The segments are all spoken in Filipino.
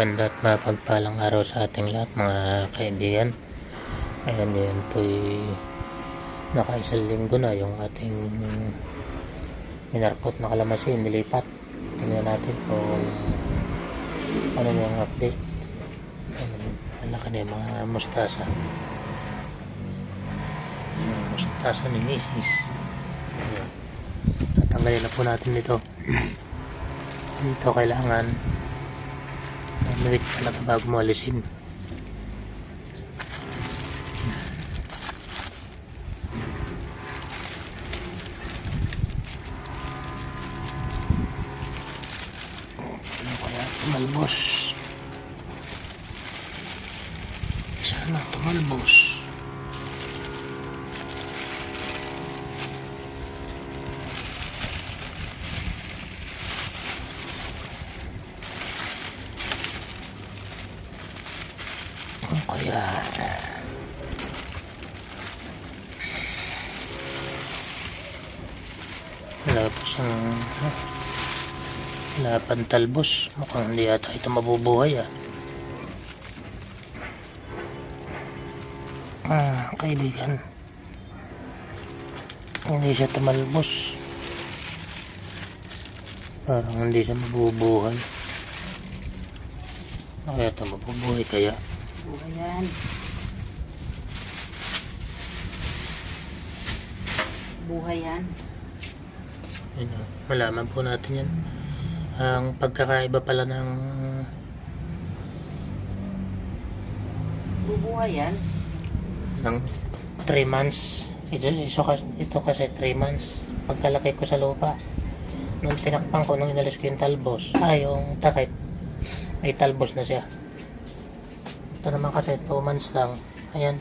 Mapagpalang araw sa ating lahat mga kaibigan. Ayan yan po'y nakaisang linggo na yung ating minarkot na kalamansi nilipat. Tingnan natin kung ano yung update. Ang laki na mga mustasa. Yung mustasa ni Mrs. Ayan. Tatanggalin na po natin ito. Kasi ito kailangan Manuwit talaga bago mo alisin. Ano kaya tumalbos? Sana tumalbos. Ano kaya? Wala po siyang wala talbos. Mukhang hindi yata ito mabubuhay ah. Ah, kaibigan. Hindi siya tumalbos. Parang hindi siya mabubuhay. Ano kaya ito mabubuhay kaya? Buhay yan. Buhay yan. Oh. malaman po natin yan. Ang pagkakaiba pala ng Bubuhay yan. ng 3 months. Ito, ito, kasi- ito kasi 3 months. Pagkalaki ko sa lupa. Nung tinakpan ko, nung inalis ko yung talbos, ay yung takip, may talbos na siya. Ito naman kasi 2 months lang. Ayan.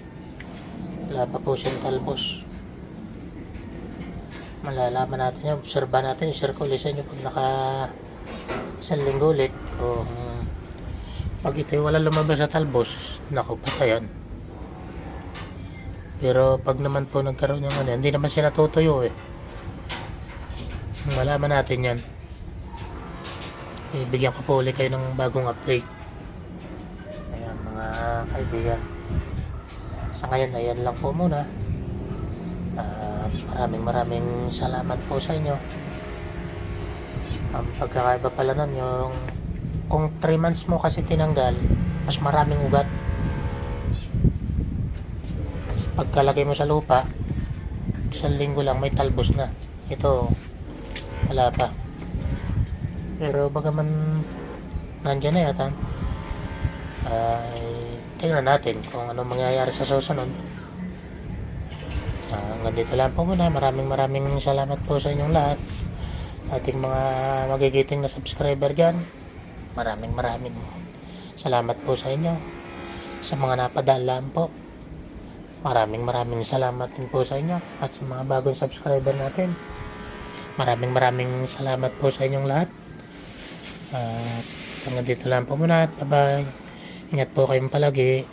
Wala pa po siyang talbos. Malalaman natin yun. Obserba natin. I-share ko pag naka isang linggo ulit. Kung pag ito'y wala lumabas sa talbos, naku, patayan. Pero pag naman po nagkaroon ng ano, hindi naman siya natutuyo eh. Malaman natin yan. Ibigyan ko po ulit kayo ng bagong update. Mga kaibigan. Sa ngayon, ayan lang po muna. At maraming maraming salamat po sa inyo. Ang pagkakaiba pala nun, yung kung 3 months mo kasi tinanggal, mas maraming ugat pagkalagay mo sa lupa isang linggo lang may talbos na ito wala pa pero bagaman nandyan na yata ay tingnan natin kung ano mangyayari sa susunod Ah, hanggang dito lang po muna maraming maraming salamat po sa inyong lahat ating mga magigiting na subscriber dyan maraming maraming salamat po sa inyo sa mga napadaan po Maraming maraming salamat din po sa inyo at sa mga bagong subscriber natin. Maraming maraming salamat po sa inyong lahat. At hanggang dito lang po muna. Bye bye. Ingat po kayong palagi.